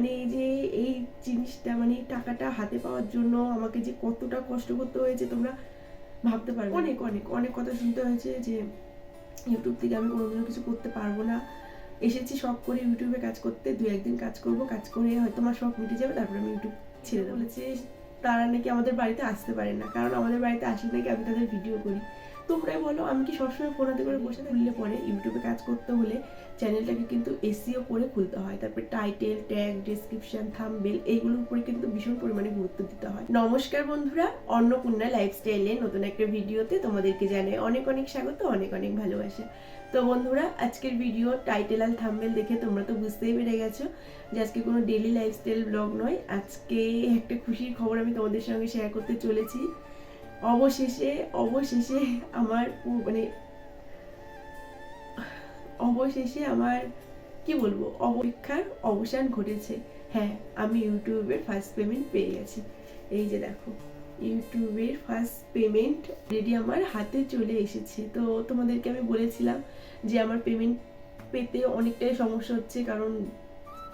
মানে এই যে এই জিনিসটা মানে এই টাকাটা হাতে পাওয়ার জন্য আমাকে যে কতটা কষ্ট করতে হয়েছে তোমরা ভাবতে পারবে অনেক অনেক অনেক কথা শুনতে হয়েছে যে ইউটিউব থেকে আমি কোনোদিনও কিছু করতে পারব না। এসেছি শখ করে ইউটিউবে কাজ করতে দু একদিন কাজ করব কাজ করে হয়তো আমার শখ মিটে যাবে তারপরে আমি ইউটিউব ছেড়ে বলেছে তারা নাকি আমাদের বাড়িতে আসতে পারে না কারণ আমাদের বাড়িতে আসলে নাকি আমি তাদের ভিডিও করি। তোমরাই বলো, আমি কি সবসময় ফোন হাতে করে বসে খুললে পরে ইউটিউবে কাজ করতে হলে চ্যানেলটাকে কিন্তু এসিও করে খুলতে হয়। তারপর টাইটেল ট্যাগ ডেসক্রিপশন থাম্বেল এইগুলোর উপরে কিন্তু ভীষণ পরিমাণে গুরুত্ব দিতে হয়। নমস্কার বন্ধুরা, অন্নপূর্ণা লাইফস্টাইলে নতুন একটা ভিডিওতে তোমাদেরকে জানাই অনেক অনেক স্বাগত, অনেক অনেক ভালোবাসা। তো বন্ধুরা, আজকের ভিডিও টাইটেল আর থাম্বেল দেখে তোমরা তো বুঝতেই পেরে গেছো যে আজকে কোনো ডেলি লাইফস্টাইল ব্লগ নয়। আজকে একটা খুশির খবর আমি তোমাদের সঙ্গে শেয়ার করতে চলেছি। অবশেষে অবশেষে আমার মানে অবশেষে আমার, কি বলব, অপেক্ষার অবসান ঘটেছে। হ্যাঁ আমি ইউটিউবের ফার্স্ট পেমেন্ট পেয়ে গেছি। এই যে দেখো, ইউটিউবের ফার্স্ট পেমেন্ট রেডি আমার হাতে চলে এসেছে। তো তোমাদেরকে আমি বলেছিলাম যে আমার পেমেন্ট পেতে অনেকটাই সমস্যা হচ্ছে, কারণ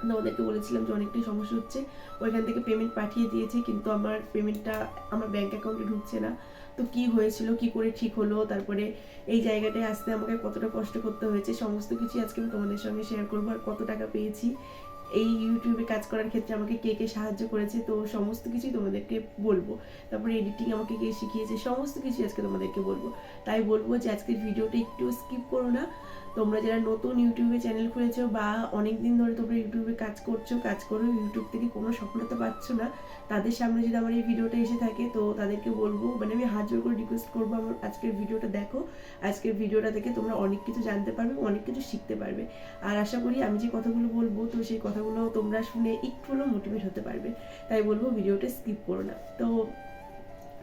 তোমাদেরকে বলেছিলাম যে অনেকটাই সমস্যা হচ্ছে। ওইখান থেকে পেমেন্ট পাঠিয়ে দিয়েছি, কিন্তু আমার পেমেন্টটা আমার ব্যাংক অ্যাকাউন্টে ঢুকছে না। তো কি হয়েছিল, কি করে ঠিক হলো, তারপরে এই জায়গাটায় আসতে আমাকে কতটা কষ্ট করতে হয়েছে, সমস্ত কিছু আজকে আমি তোমাদের সঙ্গে শেয়ার করব আর কত টাকা পেয়েছি। এই ইউটিউবে কাজ করার ক্ষেত্রে আমাকে কে কে সাহায্য করেছে, তো সমস্ত কিছুই তোমাদেরকে বলব। তারপরে এডিটিং আমাকে কে শিখিয়েছে, সমস্ত কিছুই আজকে তোমাদেরকে বলব। তাই বলব যে আজকের ভিডিওটা একটু স্কিপ করো না। তোমরা যারা নতুন ইউটিউবে চ্যানেল খুলেছো বা অনেক দিন ধরে তোমরা ইউটিউবে কাজ করছ, কাজ করো, ইউটিউব থেকে কোনো সফলতা পাচ্ছ না, তাদের সামনে যদি আমার এই ভিডিওটা এসে থাকে, তো তাদেরকে বলব মানে আমি হাত জোর করে রিকোয়েস্ট করব আমার আজকের ভিডিওটা দেখো। আজকের ভিডিওটা থেকে তোমরা অনেক কিছু জানতে পারবে, অনেক কিছু শিখতে পারবে। আর আশা করি আমি যে কথাগুলো বলব, তো সেই কথাগুলো তোমরা শুনে একটু হলেও মোটিভেট হতে পারবে। তাই বলব ভিডিওটা স্কিপ করো না। তো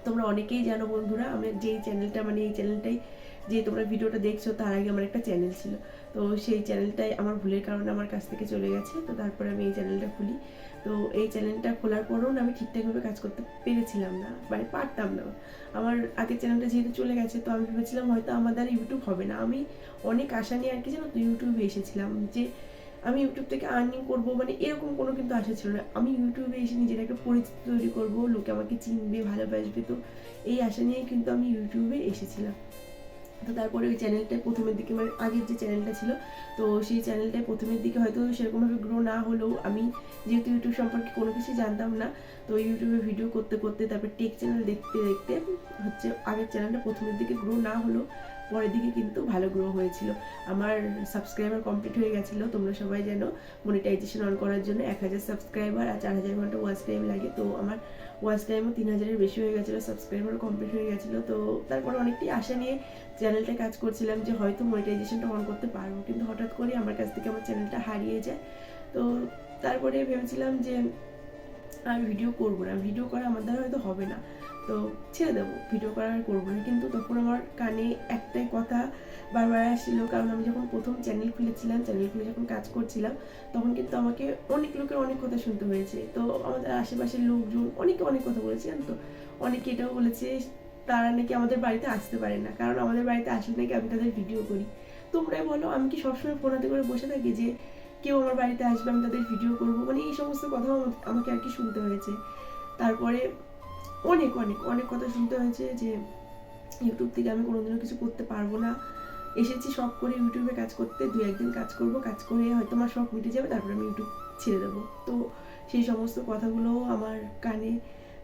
তোমরা অনেকেই জানো বন্ধুরা আমি যেই চ্যানেলটা মানে এই চ্যানেলটাই যে তোমরা ভিডিওটা দেখছ, তার আগে আমার একটা চ্যানেল ছিল। তো সেই চ্যানেলটাই আমার ভুলের কারণে আমার কাছ থেকে চলে গেছে। তো তারপরে আমি এই চ্যানেলটা খুলি। তো এই চ্যানেলটা খোলার পরেও না আমি ঠিকঠাকভাবে কাজ করতে পেরেছিলাম না মানে পারতাম না। আমার আগের চ্যানেলটা যেহেতু চলে গেছে, তো আমি ভেবেছিলাম হয়তো আমার দ্বারা ইউটিউব হবে না। আমি অনেক আশা নিয়ে আর কি জানো তো ইউটিউবে এসেছিলাম যে আমি ইউটিউব থেকে আর্নিং করব মানে এরকম কোনো কিন্তু আশা ছিল না। আমি ইউটিউবে এসে নিজের একটা পরিচিতি তৈরি করব, লোকে আমাকে চিনবে, ভালোবাসবে, তো এই আশা নিয়েই কিন্তু আমি ইউটিউবে এসেছিলাম। তো তারপরে ওই চ্যানেলটা প্রথমের দিকে মানে আগের যে চ্যানেলটা ছিল, তো সেই চ্যানেলটায় প্রথমের দিকে হয়তো সেরকমভাবে গ্রো না হলেও আমি যেহেতু ইউটিউব সম্পর্কে কোনো কিছু জানতাম না, তো ইউটিউবে ভিডিও করতে করতে তারপর টেক চ্যানেল দেখতে দেখতে হচ্ছে আগের চ্যানেলটা প্রথমের দিকে গ্রো না হলেও পরের দিকে কিন্তু ভালো গ্রো হয়েছিল। আমার সাবস্ক্রাইবার কমপ্লিট হয়ে গেছিল, তোমরা সবাই জানো মনিটাইজেশন অন করার জন্য এক হাজার সাবস্ক্রাইবার আর চার হাজার ঘণ্টা ওয়াচ টাইম লাগে। তো আমার ওয়াচ টাইমও তিন হাজারের বেশি হয়ে গেছিল সাবস্ক্রাইবারও কমপ্লিট হয়ে গেছিল। তো তারপর অনেকটাই আশা নিয়ে চ্যানেলটা কাজ করছিলাম যে হয়তো মনিটাইজেশনটা অন করতে পারব। কিন্তু হঠাৎ করে আমার কাছ থেকে আমার চ্যানেলটা হারিয়ে যায়। তো তারপরে ভেবেছিলাম যে আর ভিডিও করব না। ভিডিও করা আমার দ্বারা হয়তো হবে না। তো ছেড়ে দেবো ভিডিও করা আর করব না। কিন্তু তখন আমার কানে একটাই কথা বারবার আসছিল কারণ আমি যখন প্রথম চ্যানেল খুলেছিলাম চ্যানেল খুলে যখন কাজ করছিলাম, তখন কিন্তু আমাকে অনেক লোকের অনেক কথা শুনতে হয়েছে। তো আমাদের আশেপাশের লোকজন অনেকে অনেক কথা বলেছে, জানো তো? অনেকে এটাও বলেছে, তারা নাকি আমাদের বাড়িতে আসতে পারে না। কারণ আমাদের বাড়িতে আসলে নাকি আমি তাদের ভিডিও করি। তোমরাই বলো, আমি কি সবসময় ফোন হাতে করে বসে থাকি যে, কেউ আমার বাড়িতে আসবে, আমি তাদের ভিডিও করব? মানে এই সমস্ত কথাও আমাকে আর কি শুনতে হয়েছে। তারপরে অনেক অনেক অনেক কথা শুনতে হয়েছে যে ইউটিউব থেকে আমি কোনোদিনও কিছু করতে পারব না। এসেছি শখ করে ইউটিউবে কাজ করতে, দু একদিন কাজ করব, কাজ করে হয়তো আমার শখ মিটে যাবে, তারপরে আমি ইউটিউব ছেড়ে দেবো। তো সেই সমস্ত কথাগুলো আমার কানে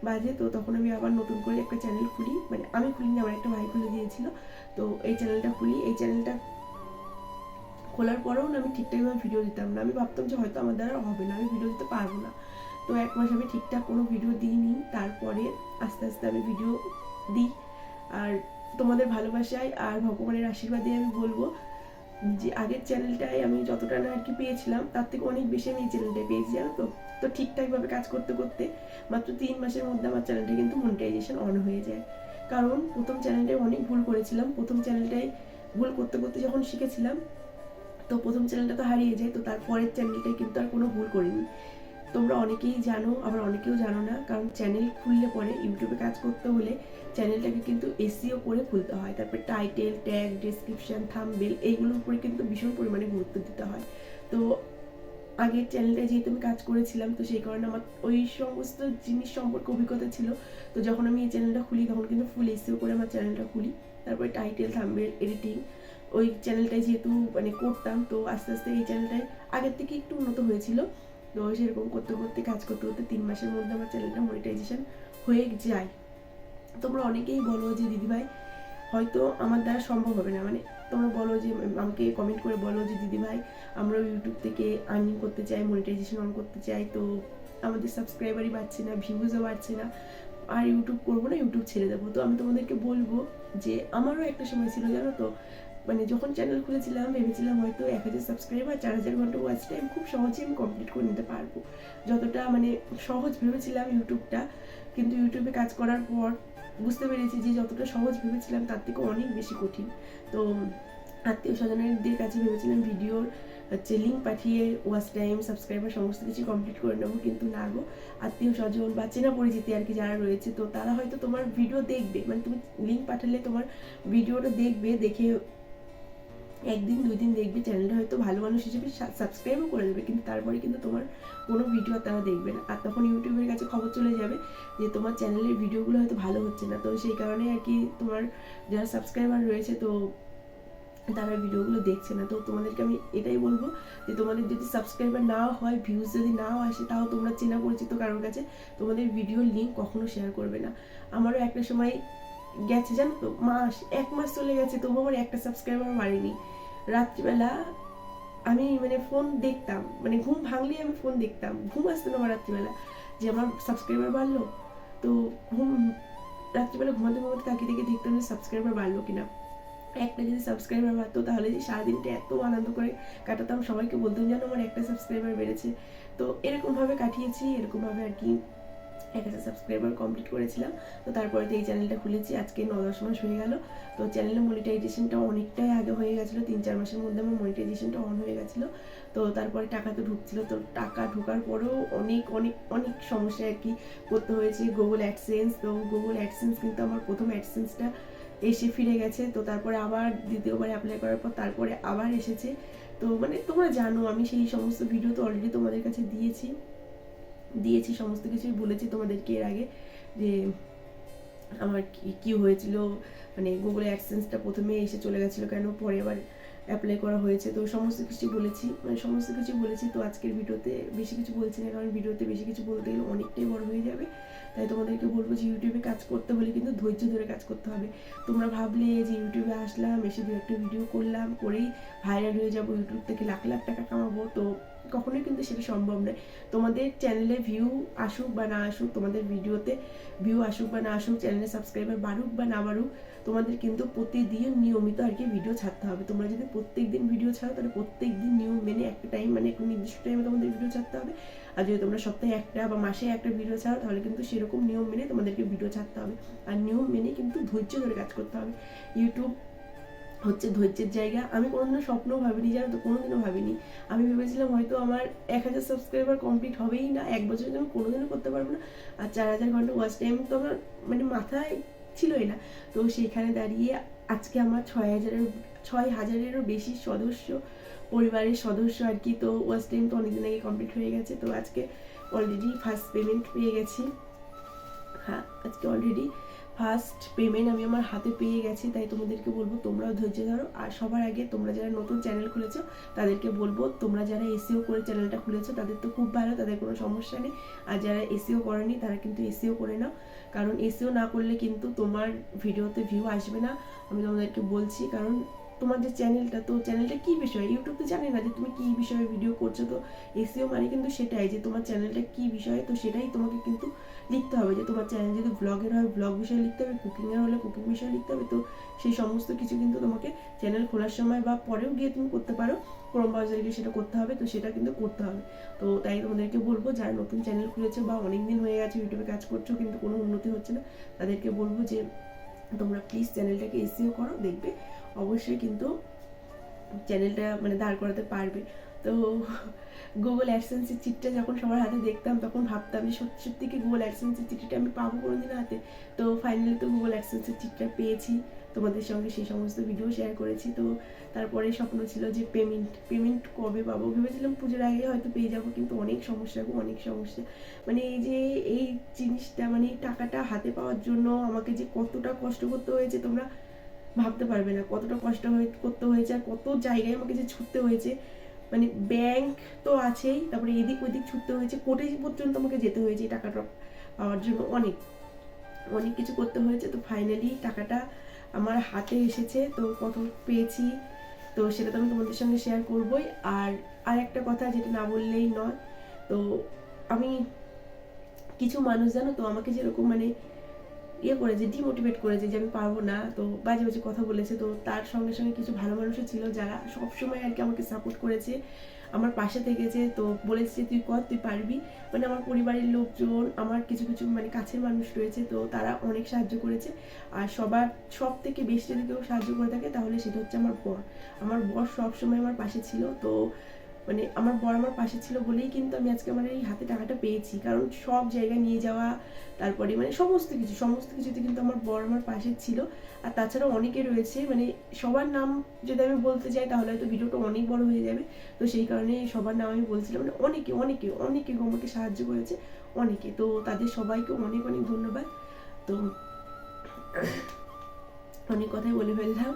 বাজে, তো তখন আমি আবার নতুন করে একটা চ্যানেল খুলি। মানে আমি খুলিনি, আমার একটা ভাই খুলে দিয়েছিল। তো এই চ্যানেলটা খুলি। এই চ্যানেলটা খোলার পরেও না আমি ঠিকঠাকভাবে ভিডিও দিতাম না। আমি ভাবতাম যে হয়তো আমার দ্বারা হবে না, আমি ভিডিও দিতে পারব না। তো এক মাস আমি ঠিকঠাক কোনো ভিডিও দিইনি, তারপরে আস্তে আস্তে আমি ভিডিও দিই। আর তোমাদের ভালোবাসায় আর ভগবানের আশীর্বাদে আমি বলব যে আগের চ্যানেলটায় আমি যতটা না আর কি পেয়েছিলাম, তার থেকে অনেক বেশি আমি এই চ্যানেলটায় পেয়েছি, জানো তো? তো ঠিকঠাকভাবে কাজ করতে করতে মাত্র তিন মাসের মধ্যে আমার চ্যানেলটা কিন্তু মনিটাইজেশন অন হয়ে যায়। কারণ প্রথম চ্যানেলটায় অনেক ভুল করেছিলাম, প্রথম চ্যানেলটায় ভুল করতে করতে যখন শিখেছিলাম, তো প্রথম চ্যানেলটা তো হারিয়ে যায়, তো তারপরের চ্যানেলটায় কিন্তু আর কোনো ভুল করিনি। তোমরা অনেকেই জানো, আবার অনেকেও জানো না, কারণ চ্যানেল খুললে পরে ইউটিউবে কাজ করতে হলে চ্যানেলটাকে কিন্তু এসিও করে খুলতে হয়। তারপর টাইটেল ট্যাগ ডেসক্রিপশন থাম্বেল এইগুলোর উপরে কিন্তু ভীষণ পরিমাণে গুরুত্ব দিতে হয়। তো আগের চ্যানেলটা যেহেতু আমি কাজ করেছিলাম, তো সেই কারণে আমার ওই সমস্ত জিনিস সম্পর্কে অভিজ্ঞতা ছিল। তো যখন আমি এই চ্যানেলটা খুলি, তখন কিন্তু ফুল এসিও করে আমার চ্যানেলটা খুলি। তারপরে টাইটেল থাম্বেল এডিটিং ওই চ্যানেলটাই যেহেতু মানে করতাম, তো আস্তে আস্তে এই চ্যানেলটাই আগের থেকে একটু উন্নত হয়েছিল। তো সেরকম করতে করতে, কাজ করতে করতে তিন মাসের মধ্যে আমার চ্যানেলটা মনিটাইজেশন হয়ে যায়। তোমরা অনেকেই বলো যে দিদিভাই হয়তো আমার দ্বারা সম্ভব হবে না। মানে তোমরা বলো যে, আমাকে কমেন্ট করে বলো যে দিদিভাই আমরা ইউটিউব থেকে আর্নিং করতে চাই মনিটাইজেশন অন করতে চাই। তো আমাদের সাবস্ক্রাইবারই বাড়ছে না ভিউজও বাড়ছে না। আর ইউটিউব করব না ইউটিউব ছেড়ে দেবো। তো আমি তোমাদেরকে বলব যে, আমারও একটা সময় ছিল, জানো তো? মানে যখন চ্যানেল খুলেছিলাম, ভেবেছিলাম হয়তো এক হাজার সাবস্ক্রাইবার চার হাজার ঘণ্টা ওয়াচ টাইম খুব সহজেই আমি কমপ্লিট করে নিতে পারব। যতটা মানে সহজ ভেবেছিলাম ইউটিউবটা, কিন্তু ইউটিউবে কাজ করার পর বুঝতে পেরেছি যে যতটা সহজ ভেবেছিলাম তার থেকে অনেক বেশি কঠিন। তো আত্মীয় স্বজনদের কাছে ভেবেছিলাম ভিডিওর হচ্ছে লিঙ্ক পাঠিয়ে ওয়াচ টাইম সাবস্ক্রাইবার সমস্ত কিছু কমপ্লিট করে নেব, কিন্তু না গো। আত্মীয় স্বজন বা চেনা পরিচিতি আর কি যারা রয়েছে, তো তারা হয়তো তোমার ভিডিও দেখবে। মানে তুমি লিঙ্ক পাঠালে তোমার ভিডিওটা দেখবে, দেখে একদিন দুই দিন দেখবে চ্যানেলটা হয়তো ভালো মানুষ হিসেবে সাবস্ক্রাইবও করে দেবে, কিন্তু তারপরে কিন্তু তোমার কোনো ভিডিও আর তারা দেখবে না। আর তখন ইউটিউবের কাছে খবর চলে যাবে যে তোমার চ্যানেলের ভিডিওগুলো হয়তো ভালো হচ্ছে না। তো সেই কারণে আর কি তোমার যারা সাবস্ক্রাইবার রয়েছে, তো তারা ভিডিওগুলো দেখছে না। তো তোমাদেরকে আমি এটাই বলব যে তোমাদের যদি সাবস্ক্রাইবার না হয় ভিউজ যদি নাও আসে, তাও তোমরা চেনা পরিচিত কারোর কাছে তোমাদের ভিডিওর লিঙ্ক কখনো শেয়ার করবে না। আমারও একটা সময় গেছে, জানো তো? মাস, এক মাস চলে গেছে তবু আমার একটা সাবস্ক্রাইবার বাড়েনি রাত্রিবেলা আমি মানে ফোন দেখতাম মানে ঘুম ভাঙলেই আমি ফোন দেখতাম। ঘুম আসতো না আমার রাত্রিবেলা, যে আমার সাবস্ক্রাইবার বাড়লো। তো ঘুম, রাত্রিবেলা ঘুমাতে ঘুমাতে তাকিয়ে দেখে দেখতাম যে সাবস্ক্রাইবার বাড়লো কিনা। একটা যদি সাবস্ক্রাইবার বাড়তো, তাহলে যে সারাদিনটা এত আনন্দ করে কাটাতাম, সবাইকে বলতাম যেন আমার একটা সাবস্ক্রাইবার বেড়েছে। তো এরকমভাবে কাটিয়েছি, এরকমভাবে আর কি। এক হাজার সাবস্ক্রাইবার কমপ্লিট করেছিলাম। তো তারপরে তো এই চ্যানেলটা খুলেছি, আজকে ন দশ মাস হয়ে গেল। তো চ্যানেলের মনিটাইজেশনটা অনেকটাই আগে হয়ে গেছিল, তিন চার মাসের মধ্যে আমার মনিটাইজেশনটা অন হয়ে গেছিল। তো তারপরে টাকা তো ঢুকছিল, তো টাকা ঢোকার পরেও অনেক অনেক অনেক সমস্যা আর কি করতে হয়েছে। গুগল অ্যাডসেন্স তো গুগল অ্যাডসেন্স কিন্তু আমার প্রথম অ্যাডসেন্সটা এসে ফিরে গেছে। তো তারপরে আবার দ্বিতীয়বার অ্যাপ্লাই করার পর তারপরে আবার এসেছে। তো মানে তোমরা জানো, আমি সেই সমস্ত ভিডিও তো অলরেডি তোমাদের কাছে দিয়েছি। দিয়েছি, সমস্ত কিছুই বলেছি তোমাদেরকে এর আগে যে আমার কি হয়েছিল মানে গুগল অ্যাডসেন্সটা প্রথমে এসে চলে গেছিল কেন, পরে আবার অ্যাপ্লাই করা হয়েছে, তো সমস্ত কিছু বলেছি মানে সমস্ত কিছু বলেছি, তো আজকের ভিডিওতে বেশি কিছু বলছি না, কারণ ভিডিওতে বেশি কিছু বলতে গেলে অনেকটাই বড় হয়ে যাবে, তাই তোমাদেরকে বলব যে ইউটিউবে কাজ করতে হলে কিন্তু ধৈর্য ধরে কাজ করতে হবে। তোমরা ভাবলে যে ইউটিউবে আসলাম, এসে দু একটা ভিডিও করলাম, করেই ভাইরাল হয়ে যাব ইউটিউব থেকে লাখ লাখ টাকা কামাবো, তো কখনোই কিন্তু সেটা সম্ভব নয়। তোমাদের চ্যানেলে ভিউ আসুক বা না আসুক, তোমাদের ভিডিওতে ভিউ আসুক বা না আসুক চ্যানেলে সাবস্ক্রাইবার বাড়ুক বা না বাড়ুক, তোমাদের কিন্তু প্রতিদিন নিয়মিত আর কি ভিডিও ছাড়তে হবে। তোমরা যদি প্রত্যেক দিন ভিডিও ছাড়ো, তাহলে প্রত্যেক দিন নিয়ম মেনে একটা টাইম মানে একটা নির্দিষ্ট টাইমে তোমাদের ভিডিও ছাড়তে হবে। আর যদি তোমরা সপ্তাহে একটা বা মাসে একটা ভিডিও ছাড়ো, তাহলে কিন্তু সেরকম নিয়ম মেনে তোমাদেরকে ভিডিও ছাড়তে হবে। আর নিয়ম মেনে কিন্তু ধৈর্য ধরে কাজ করতে হবে। ইউটিউব হচ্ছে ধৈর্যের জায়গা। আমি কোনোদিনও স্বপ্নও ভাবিনি, জানো তো, কোনোদিনও ভাবিনি। আমি ভেবেছিলাম হয়তো আমার এক হাজার সাবস্ক্রাইবার কমপ্লিট হবেই না, এক বছরের আমি কোনোদিনও করতে পারব না। আর চার হাজার ঘণ্টা ওয়াচ টাইম তো আমার মানে মাথায় ছিলই না। তো সেইখানে দাঁড়িয়ে আজকে আমার ছয় হাজারের, ছয় হাজারেরও বেশি সদস্য, পরিবারের সদস্য আর কি। তো ওয়াচ টাইম তো অনেকদিন আগে কমপ্লিট হয়ে গেছে। তো আজকে অলরেডি ফার্স্ট পেমেন্ট পেয়ে গেছি। হ্যাঁ আজকে অলরেডি ফার্স্ট পেমেন্ট আমি আমার হাতে পেয়ে গেছি, তাই তোমাদেরকে বলব তোমরাও ধৈর্য ধরো। আর সবার আগে তোমরা যারা নতুন চ্যানেল খুলেছো, তাদেরকে বলব তোমরা যারা এসিও করে চ্যানেলটা খুলেছো, তাদের তো খুব ভালো, তাদের কোনো সমস্যা নেই। আর যারা এসিও করেনি, তারা কিন্তু এসিও করে নাও। কারণ এসিও না করলে কিন্তু তোমার ভিডিওতে ভিউ আসবে না। আমি তোমাদেরকে বলছি, কারণ তোমার যে চ্যানেলটা তো চ্যানেলটা কী বিষয়? ইউটিউব তো জানে না যে তুমি কী বিষয়ে ভিডিও করছ, তো এসিও মানে কিন্তু সেটাই যে তোমার চ্যানেলটা কী বিষয়ে, তো সেটাই তোমাকে কিন্তু লিখতে হবে যে তোমার চ্যানেল যদি ব্লগের হয় ব্লগ বিষয়ে লিখতে হবে কুকিংয়ের হলে কুকিং বিষয়ে লিখতে হবে, তো সেই সমস্ত কিছু কিন্তু তোমাকে চ্যানেল খোলার সময় বা পরেও গিয়ে তুমি করতে পারো। ক্রোম ব্রাউজারে গিয়ে সেটা করতে হবে, তো সেটা কিন্তু করতে হবে। তো তাই তোমাদেরকে বলব, যারা নতুন চ্যানেল খুলেছে বা অনেক দিন হয়ে গেছে ইউটিউবে কাজ করছ, কিন্তু কোনো উন্নতি হচ্ছে না, তাদেরকে বলব যে তোমরা প্লিজ চ্যানেলটাকে এসিও করো, দেখবে অবশ্যই কিন্তু চ্যানেলটা মানে দাঁড় করাতে পারবে। তো গুগল অ্যাডসেন্সের চিটটা যখন সবার হাতে দেখতাম, তখন ভাবতাম যে সত্যি সত্যি কি গুগল অ্যাডসেন্সের চিঠিটা আমি পাবো কোনোদিন হাতে? তো ফাইনালি তো গুগল অ্যাডসেন্সের চিটটা পেয়েছি। তোমাদের সঙ্গে সেই সমস্ত ভিডিও শেয়ার করেছি। তো তারপরে স্বপ্ন ছিল যে পেমেন্ট পেমেন্ট কবে পাবো? ভেবেছিলাম পুজোর আগে হয়তো পেয়ে যাব, কিন্তু অনেক সমস্যা গো, অনেক সমস্যা। মানে এই যে এই জিনিসটা মানে টাকাটা হাতে পাওয়ার জন্য আমাকে যে কতটা কষ্ট করতে হয়েছে তোমরা ভাবতে পারবে না, কতটা কষ্ট হয়ে, করতে হয়েছে আর কত জায়গায় আমাকে যে ছুটতে হয়েছে। মানে ব্যাংক তো আছেই, তারপরে এদিক ওদিক ছুটতে হয়েছে, কোর্টে পর্যন্ত আমাকে যেতে হয়েছে এই টাকাটা পাওয়ার জন্য অনেক। অনেক কিছু করতে হয়েছে, তো ফাইনালি টাকাটা আমার হাতে এসেছে, তো কত পেয়েছি, তো সেটা তো আমি তোমাদের সঙ্গে শেয়ার করবই। আর আর একটা কথা যেটা না বললেই নয়, তো আমি কিছু মানুষ জানো তো, আমাকে যেরকম মানে ইয়ে করেছে ডিমোটিভেট করেছে যে আমি পারব না। তো বাজে বাজে কথা বলেছে। তো তার সঙ্গে সঙ্গে কিছু ভালো মানুষও ছিল যারা সবসময় আর কি আমাকে সাপোর্ট করেছে। আমার পাশে থেকেছে। তো বলেছে তুই কর, তুই পারবি। মানে আমার পরিবারের লোকজন, আমার কিছু কিছু মানে কাছের মানুষ রয়েছে। তো তারা অনেক সাহায্য করেছে। আর সবার সব থেকে বেশি যদি কেউ সাহায্য করে থাকে, তাহলে সেটা হচ্ছে আমার বর। আমার বর সবসময় আমার পাশে ছিল। তো মানে আমার বর আমার পাশে ছিল বলেই কিন্তু আমি আজকে আমার এই হাতে টাকাটা পেয়েছি। কারণ সব জায়গায় নিয়ে যাওয়া, তারপরে মানে সমস্ত কিছু, সমস্ত কিছুতে কিন্তু আমার বর আমার পাশে ছিল। আর তাছাড়াও অনেকে রয়েছে মানে সবার নাম যদি আমি বলতে যাই তাহলে হয়তো ভিডিওটা অনেক বড় হয়ে যাবে। তো সেই কারণে সবার নাম আমি বলছিলাম। মানে অনেকে অনেকে অনেকে আমাকে সাহায্য করেছে, অনেকে। তো তাদের সবাইকে অনেক অনেক ধন্যবাদ। তো অনেক কথাই বলে ফেললাম।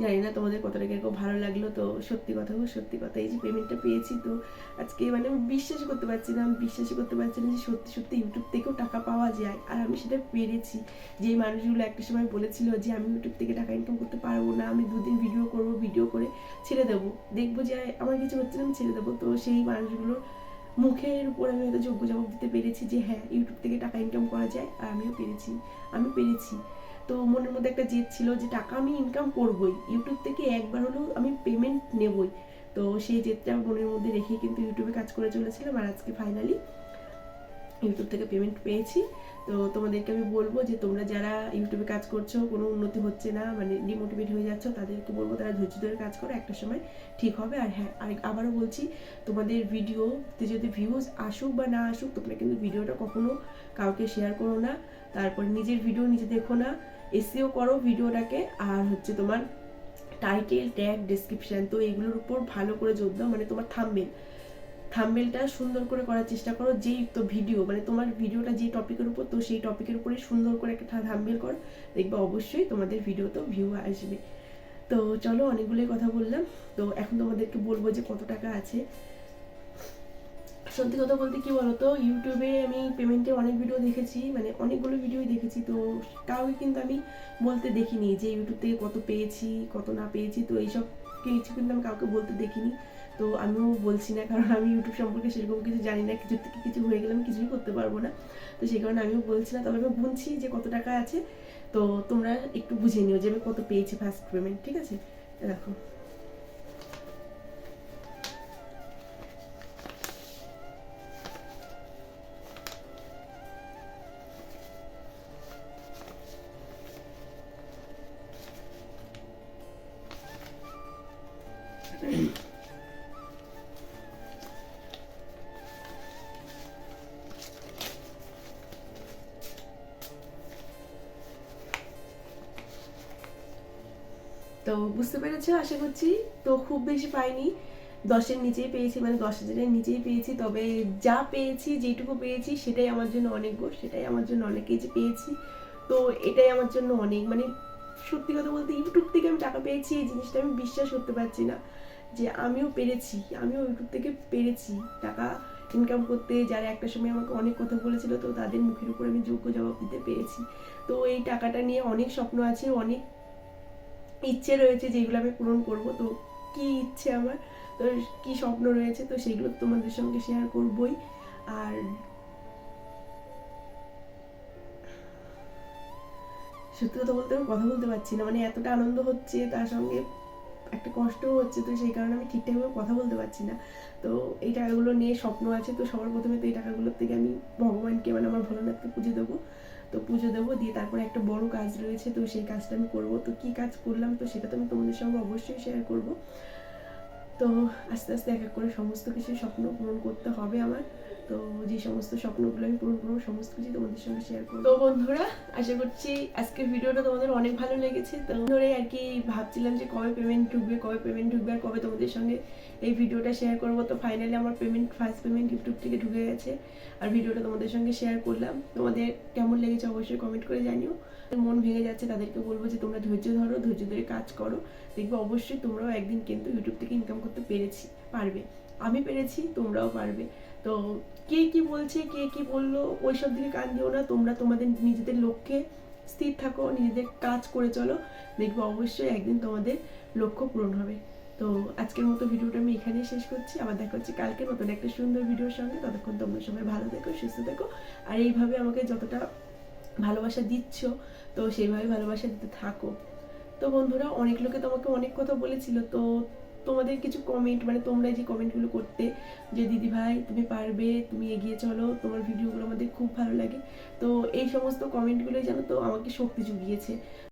জানি না তোমাদের কতটা কীরকম ভালো লাগল, তো সত্যি কথা গো সত্যি কথা। এই যে পেমেন্টটা পেয়েছি তো, আজকে মানে আমি বিশ্বাসই করতে পারছি না, আমি বিশ্বাসই করতে পারছি না যে সত্যি সত্যি ইউটিউব থেকেও টাকা পাওয়া যায়। আর আমি সেটা পেরেছি যে মানুষগুলো একটা সময় বলেছিল যে আমি ইউটিউব থেকে টাকা ইনকাম করতে পারব না, আমি দুদিন ভিডিও করব ভিডিও করে ছেড়ে দেবো। দেখব যে আমার কিছু হচ্ছে না, আমি ছেড়ে দেবো। তো সেই মানুষগুলোর মুখের উপর আমি হয়তো যোগ্য জবাব দিতে পেরেছি যে হ্যাঁ ইউটিউব থেকে টাকা ইনকাম করা যায়, আর আমিও পেরেছি, আমি পেরেছি। তো মনের মধ্যে একটা জেদ ছিল যে টাকা আমি ইনকাম করবই। ইউটিউব থেকে একবার হলেও আমি পেমেন্ট নেবই। তো সেই জেদটা মনের মধ্যে রেখে কিন্তু ইউটিউবে কাজ করে চলেছিলাম আর আজকে ফাইনালি ইউটিউব থেকে পেমেন্ট পেয়েছি। তো তোমাদেরকে আমি বলব যে তোমরা যারা ইউটিউবে কাজ করছ, কোনো উন্নতি হচ্ছে না মানে ডিমোটিভেট হয়ে যাচ্ছ, তাদেরকে বলব তারা ধৈর্য ধরে কাজ করো, একটা সময় ঠিক হবে। আর হ্যাঁ আর আবারও বলছি, তোমাদের ভিডিওতে যদি ভিউজ আসুক বা না আসুক, তোমরা কিন্তু ভিডিওটা কখনো কাউকে শেয়ার করো না। তারপর নিজের ভিডিও নিজে দেখো না। এসিও করো ভিডিওটাকে, আর হচ্ছে তোমার টাইটেল ট্যাগ ডেসক্রিপশন তো এগুলোর উপর ভালো করে জোর দাও মানে তোমার থামবেল থাম্বেলটা সুন্দর করে করার চেষ্টা করো, যেই তো ভিডিও মানে তোমার ভিডিওটা যে টপিকের উপর, তো সেই টপিকের উপরে সুন্দর করে একটা থাম্বেল করো। দেখবে অবশ্যই তোমাদের ভিডিওতেও ভিউ আসবে। তো চলো অনেকগুলোই কথা বললাম। তো এখন তোমাদেরকে বলব যে কত টাকা আছে। সত্যি কথা বলতে কি বলতো ইউটিউবে আমি পেমেন্টে অনেক ভিডিও দেখেছি মানে অনেকগুলো ভিডিওই দেখেছি, তো কাউকে কিন্তু আমি বলতে দেখিনি যে ইউটিউব থেকে কত পেয়েছি, কত না পেয়েছি, তো এইসব কিছু কিন্তু আমি কাউকে বলতে দেখিনি। তো আমিও বলছি না, কারণ আমি ইউটিউব সম্পর্কে সেরকম কিছু জানি না, কিছু থেকে কিছু হয়ে গেলে আমি কিছুই করতে পারব না। তো সেই কারণে আমিও বলছি না, তবে আমি বুঝছি যে কত টাকা আছে, তো তোমরা একটু বুঝে নিও যে আমি কত পেয়েছি ফার্স্ট পেমেন্ট ঠিক আছে? দেখো তো বুঝতে পেরেছ? আশা করছি। তো খুব বেশি পাইনি। দশের নিচেই পেয়েছি মানে দশ হাজারের নিচেই পেয়েছি। তবে যা পেয়েছি, যেটুকু পেয়েছি, সেটাই আমার জন্য অনেক গো, সেটাই আমার জন্য অনেক। কিছু পেয়েছি, তো এটাই আমার জন্য অনেক। মানে সত্যি কথা বলতে ইউটিউব থেকে আমি টাকা পেয়েছি, এই জিনিসটা আমি বিশ্বাস করতে পারছি না। যে আমিও পেরেছি, আমিও ইউটিউব থেকে পেরেছি টাকা ইনকাম করতে। যারা একটা সময় আমাকে অনেক কথা বলেছিল, তো তাদের মুখের উপর আমি যোগ্য জবাব দিতে পেরেছি। তো এই টাকাটা নিয়ে অনেক স্বপ্ন আছে, অনেক ইচ্ছে রয়েছে যেগুলো আমি পূরণ করব। তো কি ইচ্ছে আমার? তো কি স্বপ্ন রয়েছে? তো সেগুলো তোমাদের সঙ্গে শেয়ার করবই। আর সত্যি কথা বলতে আমি কথা বলতে পারছি না। মানে এতটা আনন্দ হচ্ছে, তার সঙ্গে একটা কষ্টও হচ্ছে, তো সেই কারণে আমি ঠিকঠাকভাবে কথা বলতে পারছি না। তো এই টাকাগুলো নিয়ে স্বপ্ন আছে, তো সবার প্রথমে তো এই টাকাগুলোর থেকে আমি ভগবানকে মানে আমার ভোলানাথকে পুজো দেবো। তো পুজো দেবো, দিয়ে তারপরে একটা বড় কাজ রয়েছে, তো সেই কাজটা আমি করব। তো কি কাজ করলাম, তো সেটা তো আমি তোমাদের সঙ্গে অবশ্যই শেয়ার করব। তো আস্তে আস্তে এক এক করে সমস্ত কিছু স্বপ্ন পূরণ করতে হবে আমার। তো যে সমস্ত স্বপ্নগুলো আমি পূরণ করব, সমস্ত কিছু তোমাদের সঙ্গে শেয়ার করব। তো বন্ধুরা, আশা করছি আজকের ভিডিওটা তোমাদের অনেক ভালো লেগেছে। তো ধরে আর কি ভাবছিলাম যে কবে পেমেন্ট ঢুকবে, কবে পেমেন্ট ঢুকবে আর কবে তোমাদের সঙ্গে এই ভিডিওটা শেয়ার করব। তো ফাইনালি আমার পেমেন্ট ফার্স্ট পেমেন্ট ইউটিউব থেকে ঢুকে গেছে। আর ভিডিওটা তোমাদের সঙ্গে শেয়ার করলাম। তোমাদের কেমন লেগেছে অবশ্যই কমেন্ট করে জানিও। মন ভেঙে যাচ্ছে, তাদেরকে বলব যে তোমরা ধৈর্য ধরো, ধৈর্য ধরে কাজ করো। দেখবে অবশ্যই তোমরাও একদিন কিন্তু ইউটিউব থেকে ইনকাম করতে পেরেছি, পারবে। আমি পেরেছি, তোমরাও পারবে। তো কে কি বলছে, কে কি বলল, ওইসব দিকে কান দিও না। তোমরা তোমাদের নিজেদের লক্ষ্যে স্থির থাকো, নিজেদের কাজ করে চলো। দেখব অবশ্যই একদিন তোমাদের লক্ষ্য পূরণ হবে। তো আজকের মতো ভিডিওটা আমি এখানেই শেষ করছি। আবার দেখা হচ্ছে কালকে নতুন একটা সুন্দর ভিডিওর সঙ্গে। ততক্ষণ তোমরা সবাই ভালো থেকো, সুস্থ থেকো। আর এইভাবে আমাকে যতটা ভালোবাসা দিচ্ছ, তো সেইভাবে ভালোবাসা দিতে থাকো। তো বন্ধুরা, অনেক লোকে তোমাকে অনেক কথা বলেছিল। তো তোমাদের কিছু কমেন্ট মানে তোমরা যে কমেন্টগুলো করতে যে, দিদি ভাই, তুমি পারবে, তুমি এগিয়ে চলো, তোমার ভিডিওগুলো আমাদের খুব ভালো লাগে। তো এই সমস্ত কমেন্টগুলোই যেন তো আমাকে শক্তি জুগিয়েছে।